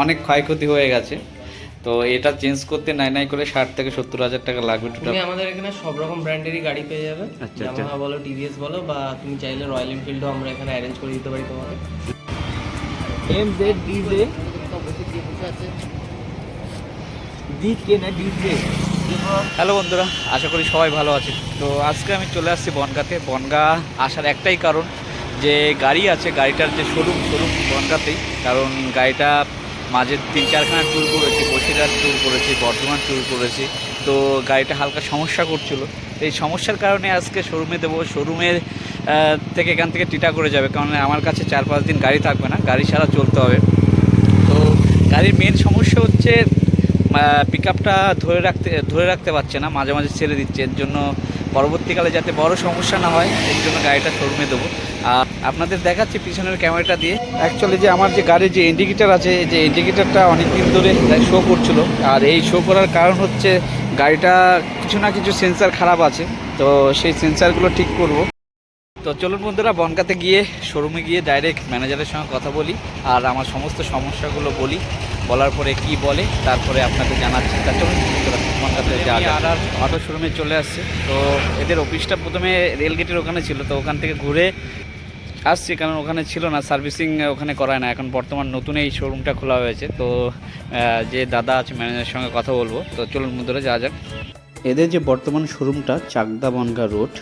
অনেক ক্ষয়ক্ষতি হয়ে গেছে। তো এটা চেঞ্জ করতে নাই নাই করে ষাট থেকে সত্তর হাজার টাকা লাগবে টোটাল তুমি আমাদের এখানে সব রকম ব্র্যান্ডেরই গাড়ি পেয়ে যাবে। আচ্ছা, আচ্ছা। ইয়ামাহা বলো টিভিএস বলো বা তুমি চাইলে রয়্যাল এনফিল্ডও আমরা এখানে অ্যারেঞ্জ করে দিতে পারি তোমাকে এম জেড না ডিজে হ্যালো বন্ধুরা আশা করি সবাই ভালো আছে তো আজকে আমি চলে আসছি বনগাতে। বনগা আসার একটাই কারণ যে গাড়ি আছে, গাড়িটার যে শোরুম শোরুম বনগাতেই, কারণ গাড়িটা মাঝে তিন চারখানা ট্যুর করেছি, বসিরহাট ট্যুর করেছি, বর্ধমান ট্যুর করেছি, তো গাড়িটা হালকা সমস্যা করছিল। এই সমস্যার কারণে আজকে শোরুমে দেবো। শোরুমের থেকে এখান থেকে টিটা করে যাবে, কারণ আমার কাছে চার পাঁচ দিন গাড়ি থাকবে না, গাড়ি ছাড়া চলতে হবে। তো গাড়ির মেন সমস্যা হচ্ছে পিক আপটা ধরে রাখতে ধরে রাখতে পারছে না, মাঝে মাঝে ছেড়ে দিচ্ছে, এর জন্য পরবর্তীকালে যাতে বড় সমস্যা না হয়, এর জন্য গাড়িটা শোরুমে দেবো। আর আপনাদের দেখাচ্ছি পিছনের ক্যামেরাটা দিয়ে। অ্যাকচুয়ালি যে আমার যে গাড়ির যে ইন্ডিকেটার আছে, যে ইন্ডিকেটারটা অনেক দিন ধরে শো করছিল। আর এই শো করার কারণ হচ্ছে গাড়িটা কিছু না কিছু সেন্সার খারাপ আছে। তো সেই সেন্সারগুলো ঠিক করব। তো চলুন বন্ধুরা বনকাতে গিয়ে শোরুমে গিয়ে ডাইরেক্ট ম্যানেজারের সঙ্গে কথা বলি আর আমার সমস্ত সমস্যাগুলো বলি। বলার পরে কি বলে তারপরে আপনাদের জানাচ্ছি। তা চলুন আর অটো শোরুমে চলে আসছে। তো এদের অফিসটা প্রথমে রেলগেটের ওখানে ছিল তো ওখান থেকে ঘুরে আসছি কারণ ওখানে ছিল না সার্ভিসিং ওখানে করায় না। এখন বর্তমান নতুন এই শোরুমটা খোলা হয়েছে। তো যে দাদা আছে ম্যানেজারের সঙ্গে কথা বলব। তো চলুন বন্ধুরা যাওয়া যাক। এদের যে বর্তমান শোরুমটা চাকদা বনগা রোড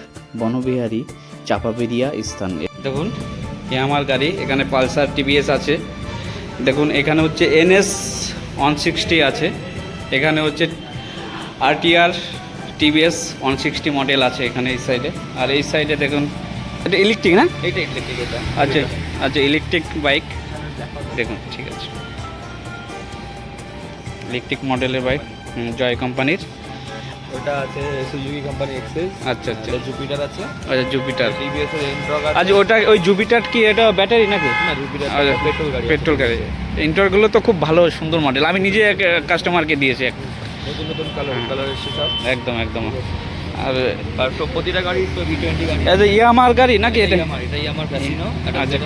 বনবিহারি চাপাবেরিয়া স্থান। দেখুন এ আমার গাড়ি এখানে পালসার টিভিএস আছে। দেখুন এখানে হচ্ছে এনএস ওয়ান সিক্সটি আছে এখানে হচ্ছে RTR TVS one sixty model আছে এখানে এই সাইডে। আর এই সাইডে দেখুন এটা ইলেকট্রিক না? এটা ইলেকট্রিক এটা। আচ্ছা আচ্ছা ইলেকট্রিক বাইক দেখুন ঠিক আছে। ইলেকট্রিক মডেলের বাইক জয় কোম্পানির। ওটা আছে সুজুকি কোম্পানি এক্সেস আচ্ছা আচ্ছা। জুপিটার আছে। আচ্ছা জুপিটার টিভিএস এর এন্ট্রক আছে। আচ্ছা ওটা ওই জুপিটার কি এটা ব্যাটারি নাকি? না জুপিটার আচ্ছা, পেট্রোল গাড়ি পেট্রোল গাড়ি। ইন্টারগুলো তো খুব ভালো সুন্দর মডেল আমি নিজে এক কাস্টমারকে দিয়েছি এক। নতুন নতুন কালার কালার এসছে সব একদম একদম। আর আর সব প্রতিটা গাড়ি তো ভি টোয়েন্টি গাড়ি। এটা ইয়ামার গাড়ি নাকি এটা? ফ্যাসিনো একটা আচ্ছা।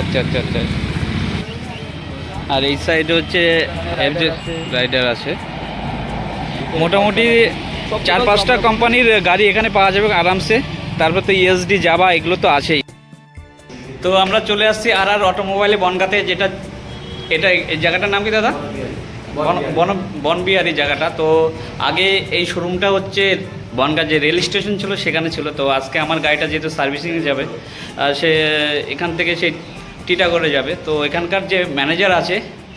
আচ্ছা আচ্ছা আচ্ছা। আর এই সাইডে হচ্ছে রাইডার আছে। মোটামুটি চার পাঁচটা কোম্পানির গাড়ি এখানে পাওয়া যাবে আরামসে। তারপর তো ইএসডি যাবা এগুলো তো আছেই। তো আমরা চলে আসছি আর আর অটোমোবাইলে বনগাতে যেটা এটা এই জায়গাটার নাম কি দাদা? বন বন বনবিহারি জায়গাটা। তো আগে এই শোরুমটা হচ্ছে বনগা যে রেল স্টেশন ছিল সেখানে ছিল। তো আজকে আমার গাড়িটা যেহেতু সার্ভিসিংয়ে যাবে সে এখান থেকে সেই টিটাগড়ে যাবে। তো এখানকার যে ম্যানেজার আছে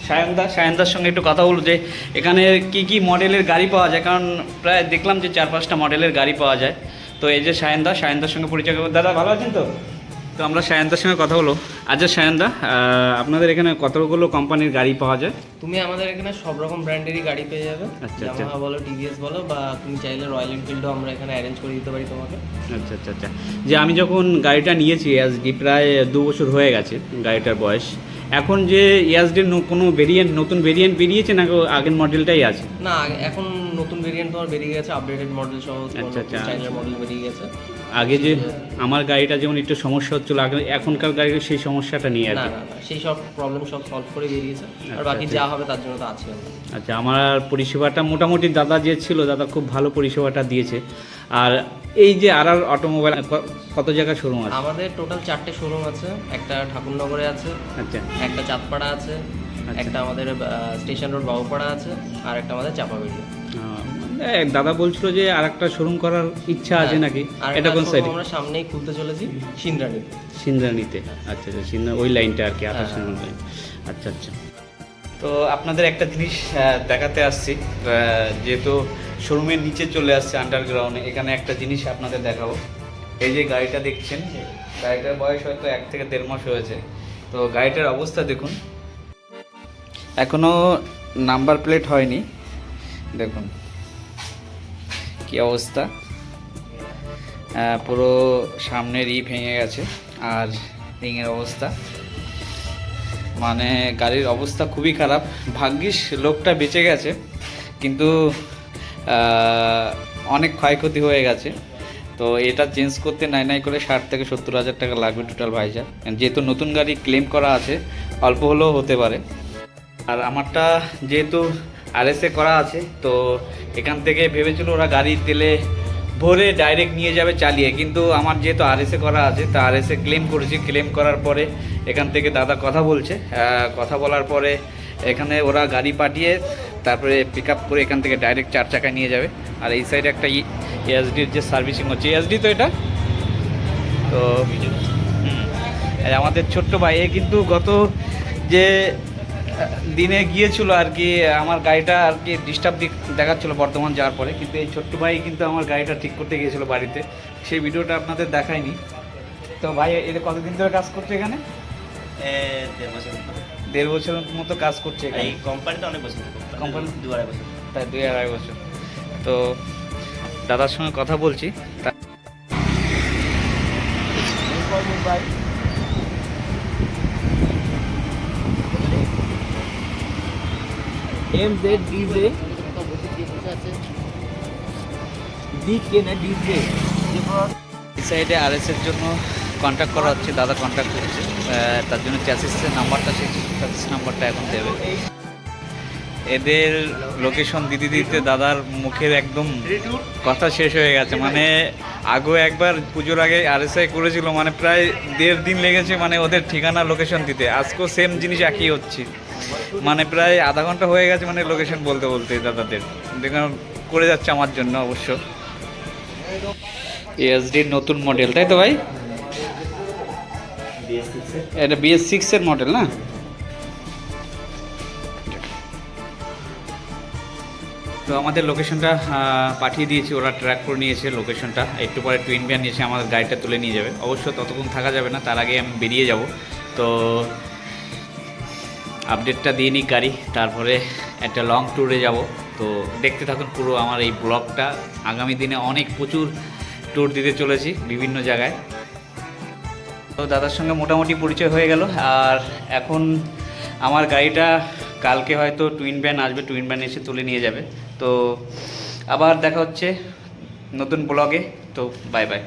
সায়নদা, সায়নদার সঙ্গে একটু কথা বলব যে এখানে কি কি মডেলের গাড়ি পাওয়া যায়, কারণ প্রায় দেখলাম যে চার পাঁচটা মডেলের গাড়ি পাওয়া যায়। তো এই যে সায়নদা, সায়নদার সঙ্গে পরিচয় দাদা, ভালো আছেন তো? তো আমরা সায়নদার সঙ্গে কথা বলো আচ্ছা সায়নদা আহ, আপনাদের এখানে কতগুলো কোম্পানির গাড়ি পাওয়া যায়? তুমি আমাদের এখানে সব রকম ব্র্যান্ডেরই গাড়ি পেয়ে যাবে। আচ্ছা, আচ্ছা। ইয়ামাহা বলো টিভিএস বলো বা তুমি চাইলে রয়্যাল এনফিল্ডও আমরা এখানে অ্যারেঞ্জ করে দিতে পারি তোমাকে। আচ্ছা আচ্ছা আচ্ছা। যে আমি যখন গাড়িটা নিয়েছি ইয়াসডি প্রায় দু বছর হয়ে গেছে গাড়িটার বয়স। এখন যে ইয়াসডির কোনো ভেরিয়েন্ট নতুন ভেরিয়েন্ট বেরিয়েছে না আগের মডেলটাই আছে? না এখন নতুন ভেরিয়েন্ট তোমার বেরিয়ে গেছে আপডেটেড মডেল সহ আচ্ছা, আচ্ছা। মডেল বেরিয়ে গেছে। আগে যে আমার গাড়িটা যেমন একটু সমস্যা হচ্ছিল আগে এখনকার গাড়ির সেই সমস্যাটা নিয়ে আর না না না সেই সব প্রবলেম সব সলভ করে বেরিয়েছে আর আচ্ছা, বাকি আচ্ছা। যা হবে তার জন্য তো আছে। আচ্ছা আমার পরিষেবাটা মোটামুটি দাদা যে ছিল দাদা খুব ভালো পরিষেবাটা দিয়েছে। আর এই যে আর আর অটোমোবাইল ক- কত জায়গায় শোরুম আছে? আমাদের টোটাল চারটে শোরুম আছে একটা ঠাকুরনগরে আছে আচ্ছা। একটা চাঁদপাড়া আছে আচ্ছা। একটা আমাদের স্টেশন রোড বাবুপাড়া আছে আর একটা আমাদের চাপাবেড়ি। আহ, এই দাদা বলছিল যে আর একটা শোরুম করার ইচ্ছা আছে নাকি? হ্যাঁ। আর এটা কোন সাইডে আমরা সামনেই খুলতে চলেছি সিন্দ্রানিতে সিন্দ্রানিতে আচ্ছা আচ্ছা সিন্দ্রা ওই লাইনটা আর কি আঠাশ হ্যাঁ, নম্বর লাইন আচ্ছা আচ্ছা। তো আপনাদের একটা জিনিস দেখাতে আসছি যেহেতু শোরুমের নিচে চলে আসছে আন্ডারগ্রাউন্ডে এখানে একটা জিনিস আপনাদের দেখাবো। এই যে গাড়িটা দেখছেন গাড়িটার বয়স হয়তো এক থেকে দেড় মাস হয়েছে। তো গাড়িটার অবস্থা দেখুন। এখনও নাম্বার প্লেট হয়নি। দেখুন। কি অবস্থা? পুরো সামনের ই ভেঙে গেছে আর রিংয়ের অবস্থা। মানে গাড়ির অবস্থা খুবই খারাপ। ভাগ্যিস লোকটা বেঁচে গেছে, কিন্তু অনেক ক্ষয়ক্ষতি হয়ে গেছে। তো এটা চেঞ্জ করতে নাই নাই করে ষাট থেকে সত্তর হাজার টাকা লাগবে টোটাল ভাইজার যেহেতু নতুন গাড়ি ক্লেম করা আছে, অল্প হলেও হতে পারে। আর আমারটা যেহেতু আরএসএ করা আছে, তো এখান থেকে ভেবেছিল ওরা গাড়ি তেলে ভরে ডাইরেক্ট নিয়ে যাবে চালিয়ে। কিন্তু আমার যেহেতু আরএসএ করা আছে, তা আরএসএ ক্লেম করেছি। ক্লেম করার পরে এখান থেকে দাদা কথা বলছে কথা বলার পরে এখানে ওরা গাড়ি পাঠিয়ে তারপরে পিক আপ করে এখান থেকে ডাইরেক্ট চার চাকায় নিয়ে যাবে। আর এই সাইডে একটা এএসডির যে সার্ভিসিং হচ্ছে এএসডি তো এটা? তো আমাদের ছোট্ট ভাই, এ কিন্তু গত যে দিনে গিয়েছিল আর কি আমার গাড়িটা আর কি ডিস্টার্ব দেখাচ্ছিল বর্ধমান যাওয়ার পরে কিন্তু এই ছোট্ট ভাই কিন্তু আমার গাড়িটা ঠিক করতে গিয়েছিল বাড়িতে। সেই ভিডিওটা আপনাদের দেখায়নি তো ভাই এদের কতদিন ধরে কাজ করছে এখানে? দেড় বছর মতো। দেড় বছরের মতো কাজ করছে এখানে? এই কোম্পানিটা অনেক বছর কোম্পানি? দু আড়াই বছর। প্রায় দুই আড়াই বছর। তো দাদার সঙ্গে কথা বলছি। তা- M Z D J D K না ডি জে এই সাইডে আর এর জন্য কন্ট্যাক্ট করা হচ্ছে, দাদা কন্ট্যাক্ট করছে। তার জন্য চ্যাসিসের নাম্বারটা সেই চ্যাসিস নাম্বারটা এখন দেবে। এদের লোকেশন দিতে দিতে দাদার মুখের একদম কথা শেষ হয়ে গেছে। মানে আগেও একবার পুজোর আগে আর আরএসআই করেছিল মানে প্রায় দেড় দিন লেগেছে মানে ওদের ঠিকানা লোকেশন দিতে। আজকেও সেম জিনিস একই হচ্ছে। মানে প্রায় আধা ঘণ্টা হয়ে গেছে মানে লোকেশন বলতে বলতে দাদাদের। দেখুন, করে যাচ্ছে আমার জন্য অবশ্য। এসডির নতুন মডেল তাই তো ভাই? এটা বিএস সিক্সের মডেল না? তো আমাদের লোকেশনটা পাঠিয়ে দিয়েছি, ওরা ট্র্যাক করে নিয়েছে লোকেশনটা একটু পরে টুইন ভ্যান এসে আমার গাড়িটা তুলে নিয়ে যাবে। অবশ্য ততক্ষণ থাকা যাবে না, তার আগে আমি বেরিয়ে যাব। তো আপডেটটা দিয়ে নিই গাড়ি, তারপরে একটা লং ট্যুরে যাব। তো দেখতে থাকুন পুরো আমার এই ব্লগটা আগামী দিনে অনেক প্রচুর ট্যুর দিতে চলেছি বিভিন্ন জায়গায়। তো দাদার সঙ্গে মোটামুটি পরিচয় হয়ে গেল। আর এখন আমার গাড়িটা কালকে হয়তো টুইন ভ্যান আসবে টুইন ভ্যান এসে তুলে নিয়ে যাবে। তো আবার দেখা হচ্ছে নতুন ব্লগে তো বাই বাই